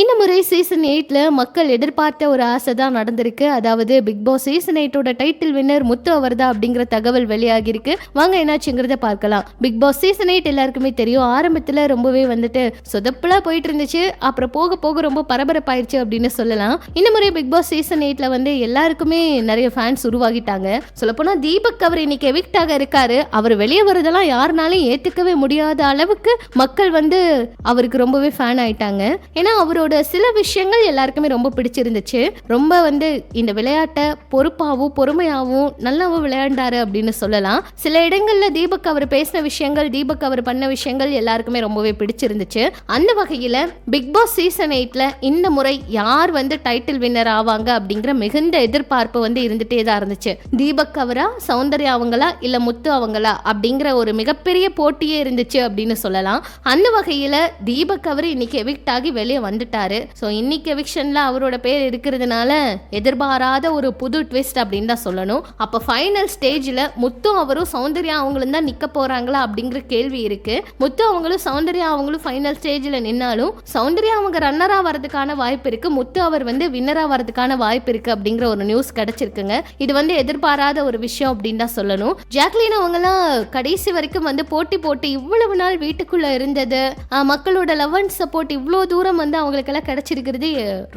இந்த முறை சீசன் எயிட்டில் மக்கள் எதிர்பார்த்த ஒரு ஆசை தான் நடந்திருக்கு. அதாவது பிக் பாஸ் சீசன் எயிட்டோட டைட்டில் வின்னர் முத்து அவர்தா அப்படிங்கிற தகவல் வெளியாகிருக்கு வாங்க என்னாச்சுங்கிறத பார்க்கலாம். பிக் பாஸ் சீசன் எயிட் எல்லாருக்குமே தெரியும். ஆரம்பத்தில் ரொம்பவே வந்துட்டு சொதப்பலா போயிட்டு இருந்துச்சு அப்புறம் போக போக ரொம்ப பரபரப்பாயிருச்சு அப்படின்னு சொல்லலாம். இந்த முறை பிக் பாஸ் சீசன் எயிட்டில் வந்து எல்லாருக்குமே நிறைய ஃபேன்ஸ் உருவாகிட்டாங்க. சொல்லப்போனால் தீபக் அவர் இன்னைக்கு எவிக்டாக இருக்காரு. அவர் வெளியே வரதெல்லாம் யாருனாலும் ஏற்றுக்கவே முடியாத அளவுக்கு மக்கள் வந்து அவருக்கு ரொம்பவே ஃபேன் ஆயிட்டாங்க. ஏன்னா அவரோட சில விஷயங்கள் எல்லாருக்குமே ரொம்ப பிடிச்சிருந்துச்சு. ரொம்ப வந்து இந்த விளையாட்டை பொறுப்பாகவும் பொறுமையாகவும் நல்லாவும் விளையாண்டாரு அப்படின்னு சொல்லலாம். சில இடங்களில் தீபக் அவர் பேசின விஷயங்கள் தீபக் அவர் பண்ண விஷயங்கள் எல்லாருக்குமே ரொம்பவே பிடிச்சிருந்துச்சு. அந்த வகையில் பிக் பாஸ் சீசன் எயிட்டில் இந்த முறை யார் வந்து டைட்டில் வின்னர் ஆவாங்க அப்படிங்கிற மிகுந்த எதிர்பார்ப்பு வந்து இருந்துட்டே தான் இருந்துச்சு. தீபக் அவரா சௌந்தர்யா அவங்களா இல்லை முத்து அவங்களா அப்படிங்கிற ஒரு மிகப்பெரிய போட்டியே இருந்துச்சு அப்படின்னு சொல்லலாம். அந்த வகையில் தீபக் அவர் இன்னைக்கு எவிக்ட் ஆகி வெளியே வந்துட்டு ஸோ இன்னைக்கு எவிக்ஷன்ல அவரோட பேர் இருக்கிறதுனால எதிர்பாராத ஒரு புது ட்விஸ்ட் அப்படின்னு தான் சொல்லணும். அப்போ ஃபைனல் ஸ்டேஜில் முத்து அவரும் சௌந்தர்யா அவங்களும் தான் நிற்க போறாங்களா அப்படிங்கிற கேள்வி இருக்கு. முத்து அவங்களும் சௌந்தர்யா அவங்களும் ஃபைனல் ஸ்டேஜில் நின்னாலும் சௌந்தர்யா அவங்க ரன்னராக வரதுக்கான வாய்ப்பு இருக்கு. முத்து அவர் வந்து வின்னராக வரதுக்கான வாய்ப்பு இருக்கு அப்படிங்கிற ஒரு நியூஸ் கிடைச்சிருக்குங்க. இது வந்து எதிர்பாராத ஒரு விஷயம் அப்படின்னு தான் சொல்லணும். ஜாக்லின் அவங்கலாம் கடைசி வரைக்கும் வந்து போட்டி போட்டு இவ்வளவு நாள் வீட்டுக்குள்ள இருந்தது. மக்களோட லவ் அண்ட் சப்போர்ட் இவ்வளோ தூரம் வந்து அவங்க அவங்களுக்கெல்லாம் கிடைச்சிருக்கிறது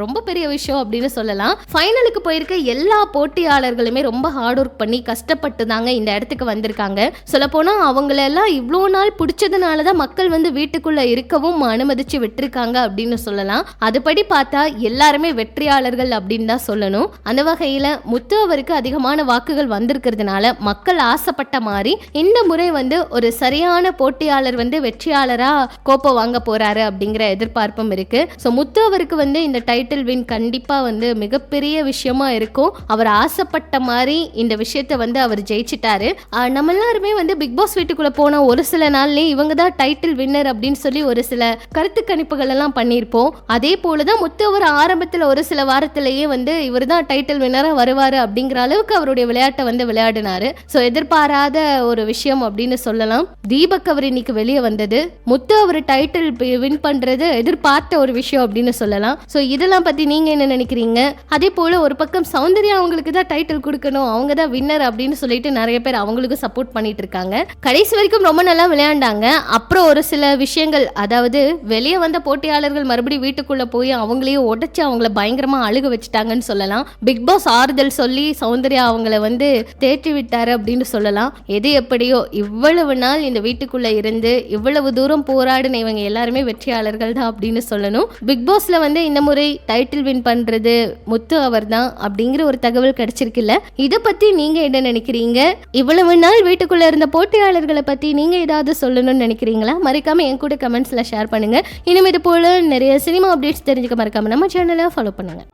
ரொம்ப பெரிய விஷயம் அப்படின்னு சொல்லலாம். ஃபைனலுக்கு போயிருக்க எல்லா போட்டியாளர்களுமே ரொம்ப ஹார்ட் ஒர்க் பண்ணி கஷ்டப்பட்டு தாங்க இந்த இடத்துக்கு வந்திருக்காங்க. சொல்லப்போனால் அவங்களெல்லாம் இவ்வளோ நாள் பிடிச்சதுனால தான் மக்கள் வந்து வீட்டுக்குள்ள இருக்கவும் அனுமதிச்சு விட்டுருக்காங்க அப்படின்னு சொல்லலாம். அதுபடி பார்த்தா எல்லாருமே வெற்றியாளர்கள் அப்படின்னு தான் சொல்லணும். அந்த வகையில் முத்து அவருக்கு அதிகமான வாக்குகள் வந்திருக்கிறதுனால மக்கள் ஆசைப்பட்ட மாதிரி இந்த முறை வந்து ஒரு சரியான போட்டியாளர் வந்து வெற்றியாளரா கோப்பை வாங்க போறாரு அப்படிங்கிற எதிர்பார்ப்பும் இருக்கு. ஸோ முத்து அவருக்கு வந்து இந்த டைட்டில் வின் கண்டிப்பாக வந்து மிகப்பெரிய விஷயமா இருக்கும். அவர் ஆசைப்பட்ட மாதிரி இந்த விஷயத்த வந்து அவர் ஜெயிச்சிட்டாரு. நம்ம எல்லாருமே வந்து பிக் பாஸ் வீட்டுக்குள்ள போன ஒரு சில நாள்லயே இவங்க தான் டைட்டில் வின்னர் அப்படின்னு சொல்லி ஒரு சில கருத்து கணிப்புகள் எல்லாம் பண்ணியிருப்போம். அதே போல தான் முத்து அவர் ஆரம்பத்தில் ஒரு சில வாரத்திலேயே வந்து இவர் தான் டைட்டில் வின்னராக வருவார் அப்படிங்கிற அளவுக்கு அவருடைய விளையாட்டை வந்து விளையாடினாரு. ஸோ எதிர்பாராத ஒரு விஷயம் அப்படின்னு சொல்லலாம். தீபக் அவர் இன்னைக்கு வெளியே வந்தது. முத்து அவர் டைட்டில் வின் பண்றது எதிர்பார்த்த ஒரு விஷயம் அப்படின்னு சொல்லலாம். ஸோ இதெல்லாம் பற்றி நீங்கள் என்ன நினைக்கிறீங்க? அதே போல் ஒரு பக்கம் சௌந்தர்யா அவங்களுக்கு தான் டைட்டில் கொடுக்கணும். அவங்க தான் வின்னர் அப்படின்னு சொல்லிட்டு நிறைய பேர் அவங்களுக்கு சப்போர்ட் பண்ணிட்டு இருக்காங்க. கடைசி வரைக்கும் ரொம்ப நல்லா விளையாண்டாங்க. அப்புறம் ஒரு சில விஷயங்கள் அதாவது வெளியே வந்த போட்டியாளர்கள் மறுபடியும் வீட்டுக்குள்ளே போய் அவங்களையும் உடச்சி அவங்கள பயங்கரமாக அழுக வச்சுட்டாங்கன்னு சொல்லலாம். பிக் பாஸ் ஆறுதல் சொல்லி சௌந்தர்யா அவங்கள வந்து தேற்றி விட்டாரு அப்படின்னு சொல்லலாம். எது எப்படியோ இவ்வளவு நாள் இந்த வீட்டுக்குள்ளே இருந்து இவ்வளவு தூரம் போராடின இவங்க எல்லாருமே வெற்றியாளர்கள் தான் அப்படின்னு சொல்லணும். பிக் பாஸில் வந்து இந்த முறை டைட்டில் வின் பண்ணுறது முத்து அவர் தான் அப்படிங்கிற ஒரு தகவல் கிடைச்சிருக்குல்ல? இதை பற்றி நீங்கள் என்ன நினைக்கிறீங்க? இவ்வளவு நாள் வீட்டுக்குள்ளே இருந்த போட்டியாளர்களை பற்றி நீங்கள் ஏதாவது சொல்லணும்னு நினைக்கிறீங்களா? மறக்காமல் என் கூட கமெண்ட்ஸில் ஷேர் பண்ணுங்க. இனிமே இது நிறைய சினிமா அப்டேட்ஸ் தெரிஞ்சுக்க மறக்காமல் நம்ம சேனலை ஃபாலோ பண்ணுங்கள்